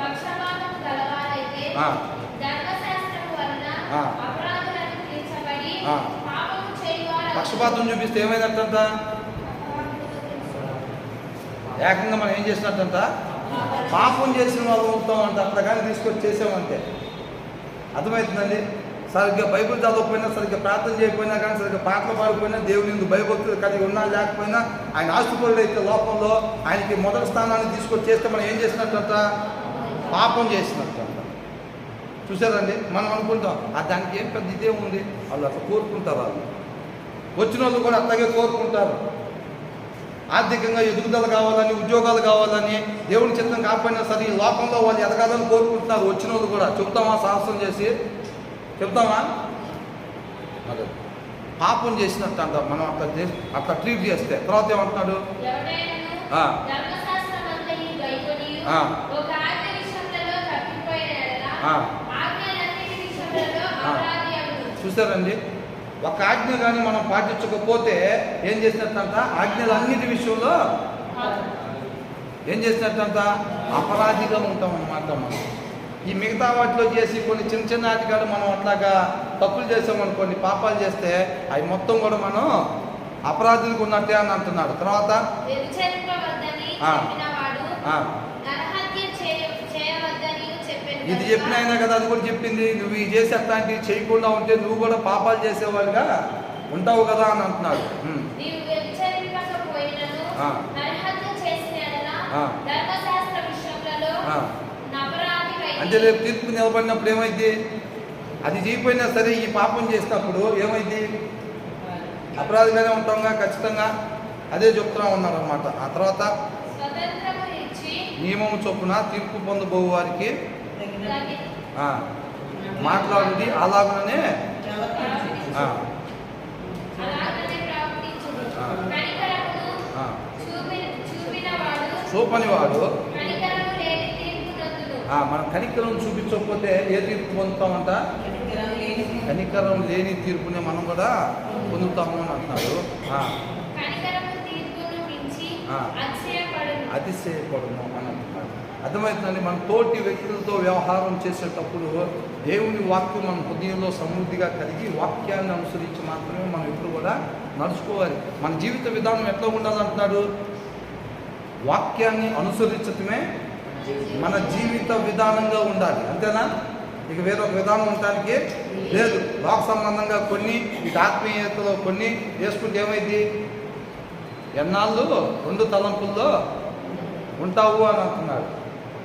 పక్షపాతం గలవారైతే వలన. అపరాధులను తీర్చబడి. పాపము చేయువారు. పక్షపాతం చూపిస్తే ఏకంగా మనం ఏం చేసినట్టంట పాపం. చేసిన వాళ్ళు అవుతాం అంటే అట్లా కానీ తీసుకొచ్చి చేసామంటే అర్థమవుతుందండి? సరిగ్గా బైబిల్ చదవకపోయినా సరిగ్గా ప్రార్థన చేయకపోయినా కానీ సరిగ్గా పాటలు పాడకపోయినా దేవుని భయభక్తులు కలిగి ఉన్నా లేకపోయినా ఆయన ఆస్తుపరుడు అయితే లోపంలో ఆయనకి మొదటి స్థానాన్ని తీసుకొని చేస్తే మనం ఏం చేసినట్ట పాపం చేసినట్ట చూసారండి మనం అనుకుంటాం ఆ దానికి ఏం పెద్ద ఇదే ఉంది? వాళ్ళు అట్లా కోరుకుంటారు వాళ్ళు. వచ్చిన వాళ్ళు కూడా అట్లాగే కోరుకుంటారు. ఆర్థికంగా ఎదుగుదల కావాలని ఉద్యోగాలు కావాలని దేవుని చిత్తం కాకపోయినా సరే ఈ లోకంలో వాళ్ళు ఎదగాలని కోరుకుంటున్నారు. వచ్చిన వాళ్ళు కూడా చెప్తామా సాహసం చేసి చెప్తామా అదే. పాపం చేసినట్టు అంట మనం అట్లా చేసి అట్లా ట్రీట్ చేస్తే తర్వాత ఏమంటున్నాడు. చూసారండి? ఒక ఆజ్ఞ కానీ మనం పాటించకపోతే ఏం చేసినట్టంట ఆజ్ఞలన్నిటి విషయంలో ఏం చేసినట్టంట అపరాధిగా ఉంటాం అన్నమాట మనం. ఈ మిగతా వాటిలో చేసి కొన్ని చిన్న చిన్న ఆటగాడు మనం అట్లాగా తప్పులు చేసామనుకోండి పాపాలు చేస్తే అవి మొత్తం కూడా మనం అపరాధులకు ఉన్నట్టే అని అంటున్నాడు. తర్వాత ఇది చెప్పిన అయినా కదా అది కూడా చెప్పింది. నువ్వు ఇది చేసి అట్లాంటివి చేయకుండా ఉంటే నువ్వు కూడా పాపాలు చేసేవాడుగా ఉంటావు కదా అని అంటున్నాడు ఉమ్. నీవు వ్యభిచరింపకపోయినను ఆ. నరహత్య చేసిన ఎడల ఆ. ధర్మశాస్త్ర విషయములలో ఆ. నపరాధివై అంటే రేపు తీర్పు నిలబడినప్పుడు ఏమైంది అది చేయకపోయినా సరే ఈ పాపం చేసినప్పుడు ఏమైంది అపరాధిగానే ఉంటాంగా ఖచ్చితంగా. అదే చెప్తున్నా ఉన్నారు అనమాట ఆ తర్వాత నియమం చొప్పున తీర్పు పొందబో వారికి మాట్లాడుడి అలాగనే చూపినవాడు చూపని వాడు కనికరము లేని తీర్పు నందును. ఆ, మనం కనికరం చూపించకపోతే ఏ తీర్పు పొందుతామంట కనికరం లేని తీర్పుని మనం కూడా పొందుతాము అని అంటున్నాడు. అతిశయపడము. అని అంటున్నాడు అర్థమవుతుందండి? మన తోటి వ్యక్తులతో వ్యవహారం చేసేటప్పుడు దేవుని వాక్యం మన హృదయంలో సమృద్ధిగా కలిగి వాక్యాన్ని అనుసరించి మాత్రమే మనం ఎప్పుడు కూడా నడుచుకోవాలి. మన జీవిత విధానం ఎట్లా ఉండాలంటున్నాడు వాక్యాన్ని అనుసరించటమే మన జీవిత విధానంగా ఉండాలి. అంతేనా? ఇక వేరొక విధానం ఉండటానికి లేదు. లోక సంబంధంగా కొన్ని ఇటు ఆత్మీయతలో కొన్ని వేసుకుంటే ఏమైంది? ఎన్నాళ్ళు రెండు తలంపుల్లో ఉంటావు అని అంటున్నాడు.